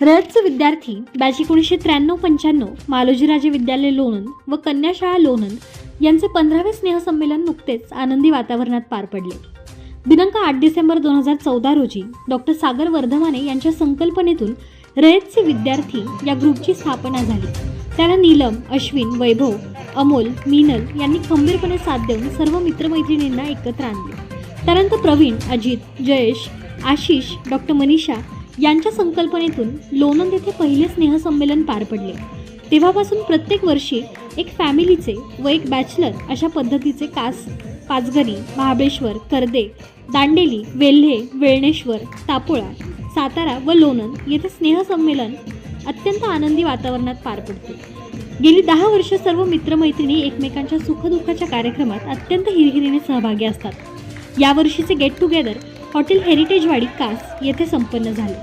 रयतचे विद्यार्थी बॅच एकोणीसशे त्र्याण्णव पंच्याण्णव मालोजीराजे विद्यालय लोणंद व कन्याशाळा लोणंद यांचे पंधरावे स्नेहसंमेलन नुकतेच आनंदी वातावरणात पार पडले. दिनांक आठ डिसेंबर दोन हजार चौदा रोजी डॉक्टर सागर वर्धमाने यांच्या संकल्पनेतून रयतचे विद्यार्थी या ग्रुपची स्थापना झाली. त्याला नीलम अश्विन वैभव अमोल मीनल यांनी खंबीरपणे साथ देऊन सर्व मित्रमैत्रिणींना एकत्र आणले. त्यानंतर प्रवीण अजित जयेश आशिष डॉक्टर मनीषा यांच्या संकल्पनेतून लोणंद येथे पहिले स्नेहसंमेलन पार पडले. तेव्हापासून प्रत्येक वर्षी एक फॅमिलीचे व एक बॅचलर अशा पद्धतीचे कास पाचगणी महाबळेश्वर कर्दे दांडेली वेल्हे वेळणेश्वर तापोळा सातारा व लोणंद येथे स्नेहसंमेलन अत्यंत आनंदी वातावरणात पार पडते. गेली दहा वर्ष सर्व मित्रमैत्रिणी एकमेकांच्या सुखदुःखाच्या कार्यक्रमात अत्यंत हिरहिरीने सहभागी असतात. यावर्षीचे गेट टुगेदर हॉटेल हेरिटेजवाडी कास येथे संपन्न झाले.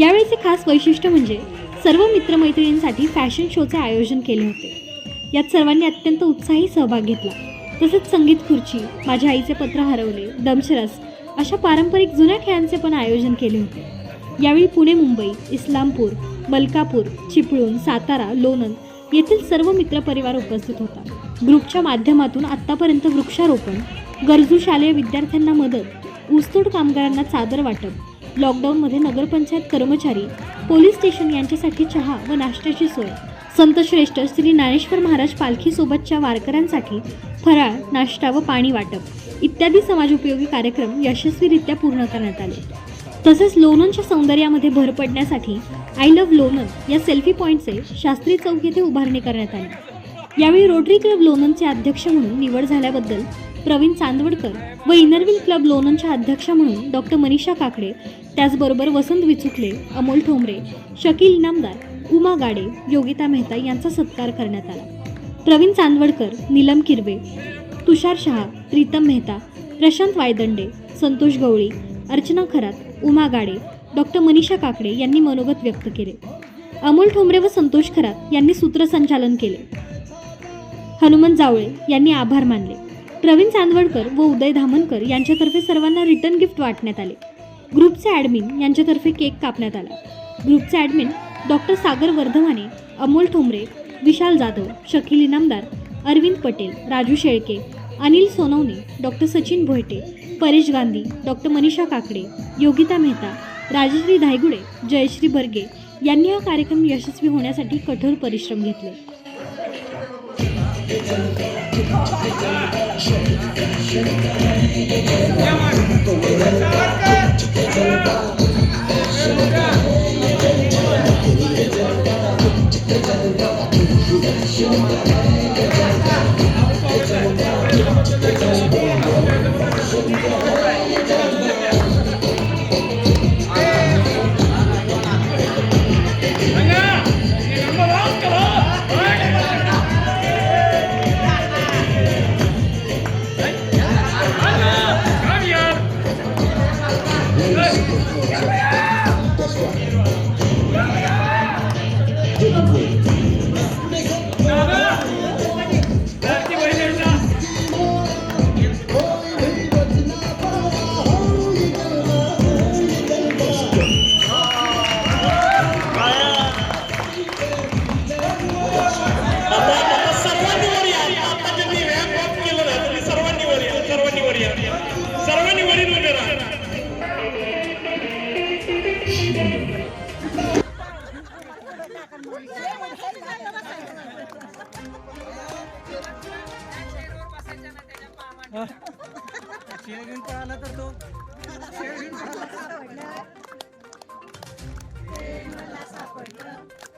यावेळीचे खास वैशिष्ट्य म्हणजे सर्व मित्रमैत्रिणींसाठी फॅशन शोचे आयोजन केले होते. यात सर्वांनी अत्यंत उत्साही सहभाग घेतला. तसेच संगीत खुर्ची माझ्या आईचे पत्र हरवले दमशरस अशा पारंपरिक जुन्या खेळांचे पण आयोजन केले होते. यावेळी पुणे मुंबई इस्लामपूर मलकापूर चिपळूण सातारा लोणंद येथील सर्व मित्रपरिवार उपस्थित होता. ग्रुपच्या माध्यमातून आत्तापर्यंत वृक्षारोपण गरजू शालेय विद्यार्थ्यांना मदत ऊसतोड कामगारांना चादर वाटप लॉकडाऊनमध्ये नगरपंचायत कर्मचारी पोलीस स्टेशन यांच्यासाठी चहा व नाश्त्याची सोय. संतश्रेष्ठ श्री ज्ञानेश्वर महाराज पालखीसोबतच्या वारकऱ्यांसाठी फराळ नाश्ता व पाणी वाटप. इत्यादी समाजोपयोगी कार्यक्रम यशस्वीरित्या पूर्ण करण्यात आले. तसेच लोणंदच्या सौंदर्यामध्ये भर पडण्यासाठी आय लव्ह लोणंद या सेल्फी पॉईंटचे शास्त्री चौक येथे उभारणी करण्यात आली. यावेळी रोटरी क्लब लोणंदचे अध्यक्ष म्हणून निवड झाल्याबद्दल प्रवीण चांदवडकर व इनरविल क्लब लोणंदच्या अध्यक्ष म्हणून डॉक्टर मनीषा काकडे त्याचबरोबर वसंत विचुकले अमोल ठोंबरे शकील इनामदार उमा गाडे योगिता मेहता यांचा सत्कार करण्यात आला. प्रवीण चांदवडकर नीलम किरवे तुषार शहा प्रीतम मेहता प्रशांत वायदंडे संतोष गवळी अर्चना खरात उमा गाडे डॉक्टर मनीषा काकडे यांनी मनोगत व्यक्त केले. अमोल ठोंबरे व संतोष खरात यांनी सूत्रसंचालन केले. हनुमंत जावळे यांनी आभार मानले. प्रवीण चांदवडकर व उदय धामनकर यांच्यातर्फे सर्वांना रिटर्न गिफ्ट वाटण्यात आले. ग्रुपचे ॲडमिन यांच्यातर्फे केक कापण्यात आला. ग्रुपचे admin doctor Sagar Vardhamane Amol Thombare Vishal Jadhav Shakil Inamdar Arvind Patel Raju Shelke Anil Sonawane doctor Sachin Bhoyate Paresh Gandhi doctor Manisha Kakade Yogita Mehta Rajshri Dhaygude Jayshri Barge यांनी हा कार्यक्रम यशस्वी होण्यासाठी कठोर परिश्रम घेतले. सर्वांनी शेर घेऊन पळाला तर तो शेर घेऊन पळाला सापडलं